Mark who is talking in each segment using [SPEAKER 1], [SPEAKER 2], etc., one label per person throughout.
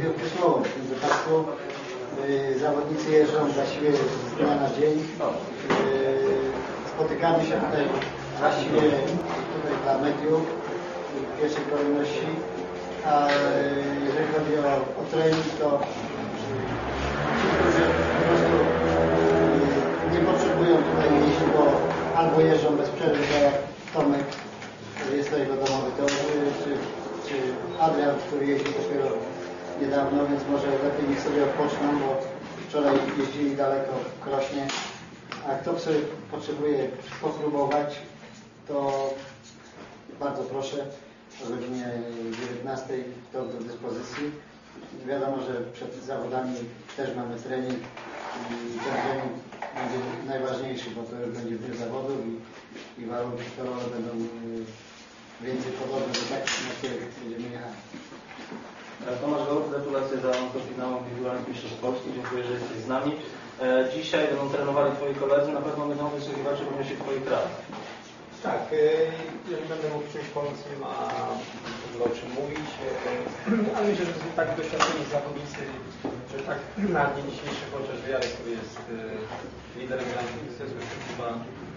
[SPEAKER 1] mówił przysłowo w tym wypadku. Y, Zawodnicy jeżdżą właściwie z dnia na dzień. Y, Spotykamy się tutaj właściwie tutaj dla mediów w pierwszej kolejności. A y, jeżeli chodzi o, o trening, to ci, którzy po prostu nie potrzebują tutaj jeździć, bo albo jeżdżą bez przerwy, tak jak Tomek, który jest to jego domowy czy, czy Adrian, który jeździ dopiero niedawno, więc może lepiej niech sobie odpoczną, bo wczoraj jeździli daleko w Krośnie. A kto potrzebuje popróbować, to bardzo proszę o godzinie 19 to do dyspozycji. Wiadomo, że przed zawodami też mamy trening i ten trening będzie najważniejszy, bo to już będzie dwie zawodów i, i warunki storowe będą y, więcej podobne do takich, na których będziemy jechali.
[SPEAKER 2] Tomasz Gołów, gratulacje za do finału indywidualnych mistrzostw Polski. Dziękuję, że jesteś z nami. E, Dzisiaj będą trenowali Twoi koledzy, na pewno będą wysłuchiwacze również i Twoich rad.
[SPEAKER 3] Tak, e, jeżeli będę mógł czymś pomóc, nie ma o czym mówić, e, ale myślę, że to tak doświadczeni zawodnicy, że tak na dzień dzisiejszy chociaż Jarek, który jest liderem rankingu, to jest chyba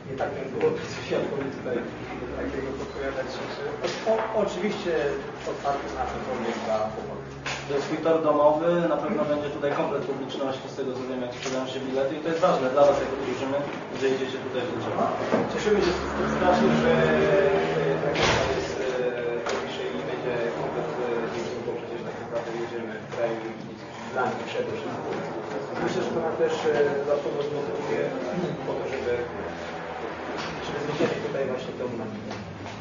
[SPEAKER 3] nie tak bym było świadkowie tutaj takiego podpowiadać rzeczy. O, oczywiście otwarty na cokolwiek dla chłopaków.
[SPEAKER 2] To jest Twój tor domowy, na pewno będzie tutaj komplet publiczności, z tego co wiem, jak sprzedają się bilety i to jest ważne dla Was jako drużyny, że idziecie tutaj w udział.
[SPEAKER 3] Cieszymy się strasznie, że tak jak jest e, najbliżej i będzie komplet e, dzięki bo przecież tak naprawdę jedziemy w kraju i dla nich przede wszystkim. Myślę, że to nas też e, dodatkowo zmotywuje po to, żeby zwyciężyć tutaj właśnie tą dynamikę.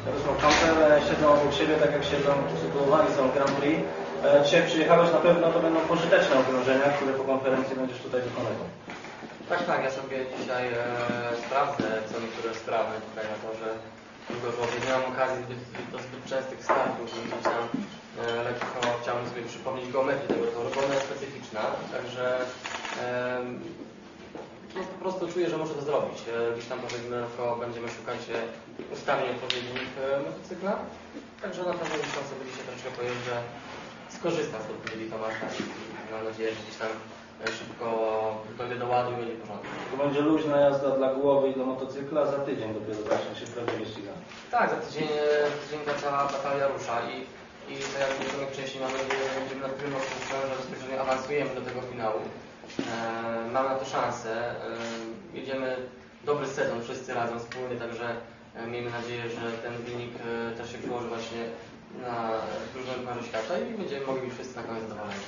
[SPEAKER 2] Jarosław Kamper e, siedzą obok siebie, tak jak siedzą, usytuowani są Grand Prix. E, Dzisiaj przyjechałeś, na pewno to będą pożyteczne okrążenia, które po konferencji będziesz tutaj wykonywał.
[SPEAKER 4] Tak, tak, ja sobie dzisiaj e, sprawdzę co niektóre sprawy tutaj na to, że Górgowie nie mam okazji zbyt, do zbyt częstych startów gdzieś tam e, lekko chciałbym sobie przypomnieć geometrię tego toru, bo ona jest specyficzna, także e, prostu czuję, że muszę to zrobić. E, gdzieś tam powiedzmy lekko będziemy szukać e, ustawień odpowiednich e, motocykla, także na pewno gdzieś tam sobie dzisiaj troszkę pojeżdżę, skorzystam z odpowiedzi Tomasza i mam nadzieję, że gdzieś tam szybko dojdę do ładu i będzie porządek.
[SPEAKER 2] To będzie luźna jazda dla głowy i dla motocykla, za tydzień dopiero zacznie się prawdziwie ściganie.
[SPEAKER 4] Tak, za tydzień, e, tydzień ta cała batalia rusza i, i tak jak mówiłem wcześniej, mamy nadzieję, że będziemy na pewno że bezpośrednio awansujemy do tego finału. E, mamy na to szansę. E, jedziemy dobry sezon wszyscy razem wspólnie, także e, miejmy nadzieję, że ten wynik też się przełoży właśnie na drużynę Pucharu Świata i będziemy mogli być wszyscy na koniec zadowoleni.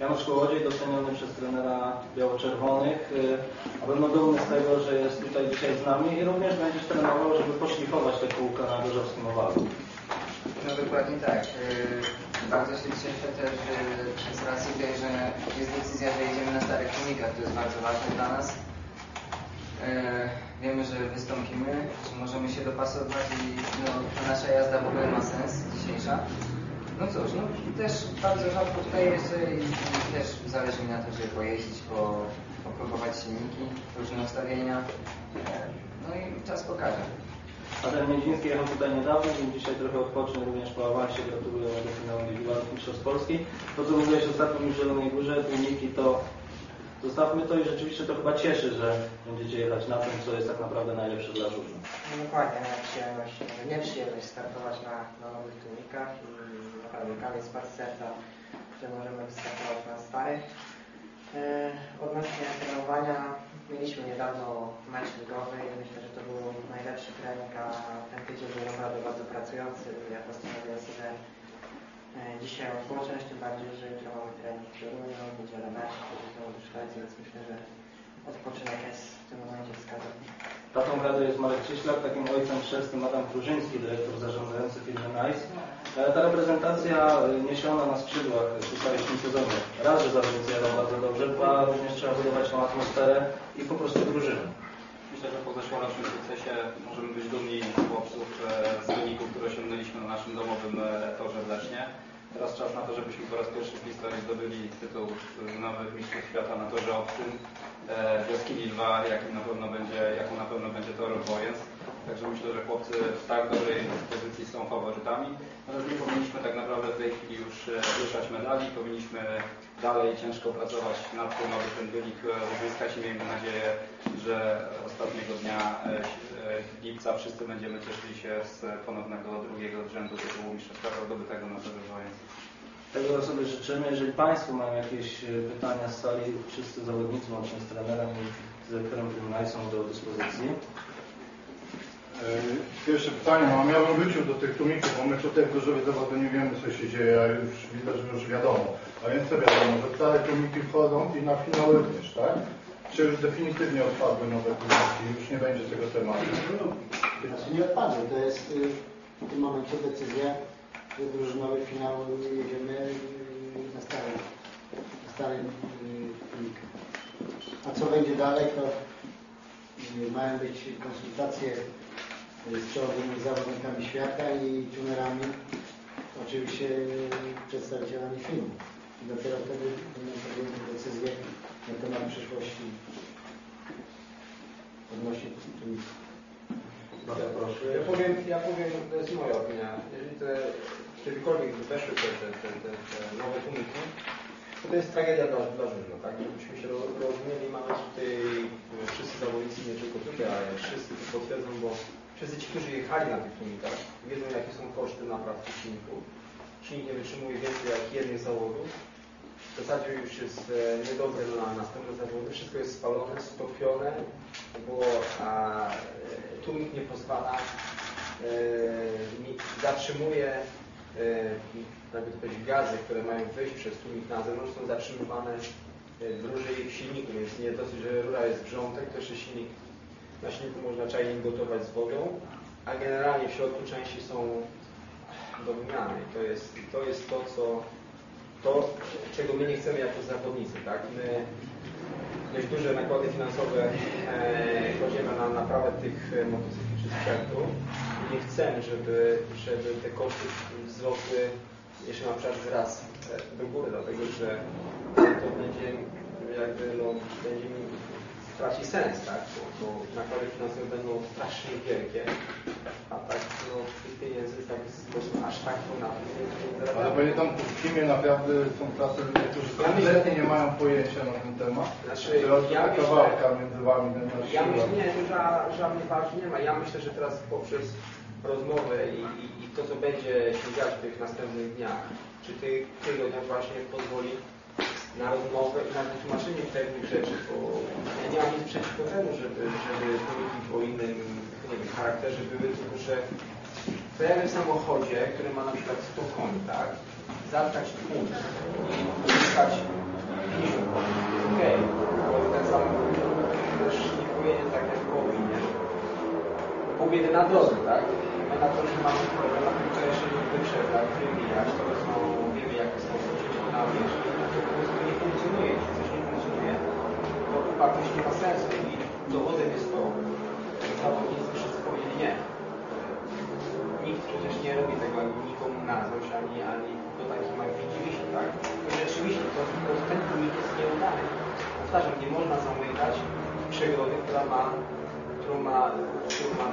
[SPEAKER 2] Janusz Kołodziej, doceniony przez trenera biało-czerwonych, y, a będę dumny z tego, że jest tutaj dzisiaj z nami i również będziesz trenował, żeby poszlifować te kółka na Gorzowskim Owalu.
[SPEAKER 5] No dokładnie tak. Bardzo się cieszę też yy, z racji tej, że jest decyzja, że jedziemy na starych silnikach. To jest bardzo ważne dla nas. Yy, Wiemy, że wystąpimy, że możemy się dopasować i no, ta nasza jazda w ogóle ma sens dzisiejsza. No cóż, no też bardzo rzadko tutaj jeżdżę i, i też zależy mi na to, żeby pojeździć, po, popróbować silniki, różne ustawienia. Yy, No i czas pokaże.
[SPEAKER 2] Adam Miedziński jechał tutaj niedawno, więc dzisiaj trochę odpocznie również po awansie. Gratuluję do finału indywidualnych Mistrzostw Polski. To, co mówiłeś ostatnio już w Zielonej Górze, wyniki to zostawmy to i rzeczywiście to chyba cieszy, że będziecie jechać na tym, co jest tak naprawdę najlepsze dla drużyn.
[SPEAKER 6] No dokładnie, przyjemność, nie przyjemność startować na, na nowych tunikach i naprawdę kamień z serca, że możemy wystartować na starych. Yy, odnośnie trenowania, mieliśmy niedawno mecz ligowy i myślę, że to był najlepszy trening, a ten tydzień był naprawdę bardzo pracujący. Ja postanowiłem sobie yy, dzisiaj odpocząć, tym bardziej, że jutro mamy trening w Toruniu, w niedzielę mecz, do Szwecji, więc myślę, że odpoczynek jest w tym momencie wskazany.
[SPEAKER 2] Tatą rady jest Marek Cieślak, takim ojcem chrzestnym Adam Krużyński, dyrektor zarządzający firmy NICE. E, Ta reprezentacja e, niesiona na skrzydłach tutaj w tym sezonie. Raz, że zawodnicy jadą bardzo dobrze, dwa, również trzeba budować tą atmosferę i po prostu drużynę.
[SPEAKER 7] Myślę, że po zeszłorocznym sukcesie możemy być dumni z chłopców e, z wyników, które osiągnęliśmy na naszym domowym torze w Lesznie. Teraz czas na to, żebyśmy po raz pierwszy w historii zdobyli tytuł nowych mistrzów świata na torze obcym. E, Wioskini 2, jakim na pewno będzie, jaką na pewno będzie tor Wojens. Także myślę, że chłopcy w tak dobrej pozycji są faworytami. Natomiast nie powinniśmy tak naprawdę w tej chwili już e, ruszać medali. Powinniśmy dalej ciężko pracować nad tym, aby ten wynik e, uzyskać i miejmy nadzieję, że ostatniego dnia lipca wszyscy będziemy cieszyli się z ponownego drugiego rzędu tytułu mistrzostwa zdobytego na torze Wojenskim.
[SPEAKER 2] Tego sobie życzymy. Jeżeli Państwo mają jakieś e, pytania z sali, wszyscy zawodnicy, łącznie z trenerem i z dyrektorem kryminalnym są do dyspozycji.
[SPEAKER 8] E, Pierwsze pytanie mam. Ja bym wrócił do tych tłumików, bo my tutaj w Gorzowie Zawodu nie wiemy co się dzieje, a już widać, że już wiadomo. A więc co wiadomo, że stare tłumiki wchodzą i na finał również, tak? Czy już definitywnie odpadły nowe tłumiki, już nie będzie tego tematu?
[SPEAKER 1] Znaczy nie odpadły, to jest y, w tym momencie decyzja, drużynowy finał jedziemy y, na starym, na starym filmiku. A co będzie dalej, to y, mają być konsultacje y, z czołowymi zawodnikami świata i tunerami, oczywiście przedstawicielami filmu. I dopiero wtedy będą podjęte decyzje na temat przyszłości odnośnie filmiku.
[SPEAKER 3] Ja powiem, ja powiem, to jest moja opinia, jeżeli te kiedykolwiek weszły te, te, te, te, te nowe tłumiki, to to jest tragedia dla, dla żużla, tak? Żebyśmy się ro- rozumieli, mamy tutaj e, wszyscy zawodnicy, nie tylko tutaj, ale wszyscy to potwierdzą, bo wszyscy ci, którzy jechali na tych tłumikach, wiedzą jakie są koszty napraw tych silników. Silnik nie wytrzymuje więcej jak jednych zawodów. W zasadzie już jest e, niedobry na następne zawody, wszystko jest spalone, stopione, bo a, e, tłumik nie pozwala, e, zatrzymuje e, jakby to powiedzieć, gazy, które mają wyjść przez tłumik na zewnątrz, są zatrzymywane e, w silniku, więc nie dosyć, że rura jest wrzątek, to jeszcze silnik, na silniku można czajnik gotować z wodą, a generalnie w środku części są do wymiany. To jest to, jest to co to, czego my nie chcemy jako zawodnicy, tak? My dość duże nakłady finansowe e, kładziemy na naprawę tych e, motocykli czy sprzętu nie chcemy, żeby, żeby te koszty wzrosły jeszcze na przykład raz e, do góry, dlatego że to będzie jakby no, będzie traci sens, tak? Bo, bo nakłady finansowe będą strasznie wielkie, tak no, pieniędzy tak aż tak to na
[SPEAKER 8] Ale będzie tam w teamie naprawdę są tacy ludzie, którzy
[SPEAKER 3] Ja myślę-
[SPEAKER 8] kompletnie nie mają pojęcia na ten temat.
[SPEAKER 3] Znaczy, ja myślę-
[SPEAKER 8] walka między wami będzie
[SPEAKER 3] Ja myślę, nie, że ża- walki nie ma. Ja myślę, że teraz poprzez rozmowę i, i, i to, co będzie się dziać w tych następnych dniach, czy tych tygodniach właśnie pozwoli na rozmowę i na wytłumaczenie pewnych rzeczy, bo ja nie mam nic przeciwko temu, żeby, żeby tłumiki o innym nie wiem, charakterze były, tylko że w pewnym samochodzie, który ma na przykład 100 koni, tak, zatkać tłum i uzyskać 50 koni, okej, bo ten samochód też nie pojedzie tak jak powinien. Biedy na drodze, tak? My na to, że mamy problem, na tym trzeba jeszcze nie wyprzedzać, wybijać, to są, wiemy jakie są przeciwko na wierzchni, to po prostu nie funkcjonuje, jeśli coś nie funkcjonuje, to wartość nie ma sensu i dowodem jest to, że zawodnicy nie. Nikt przecież nie robi tego ani nikomu na złość, ani, ani do takim jak widzieliśmy, tak? I rzeczywiście to, to ten tłumik jest nieudany. Powtarzam, nie można zamykać przegrody, która ma, którą ma, którą ma,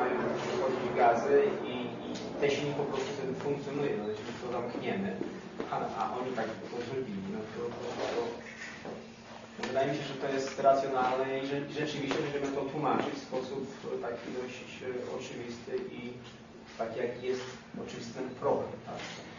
[SPEAKER 3] mają wychodzić gazy i, i te silnik po prostu wtedy funkcjonuje, no jeśli to zamkniemy, a, a oni tak to zrobili, no to, to, to Wydaje mi się, że to jest racjonalne i że, rzeczywiście będziemy to tłumaczyć w sposób taki dość e, oczywisty i taki jaki jest oczywisty problem. Tak?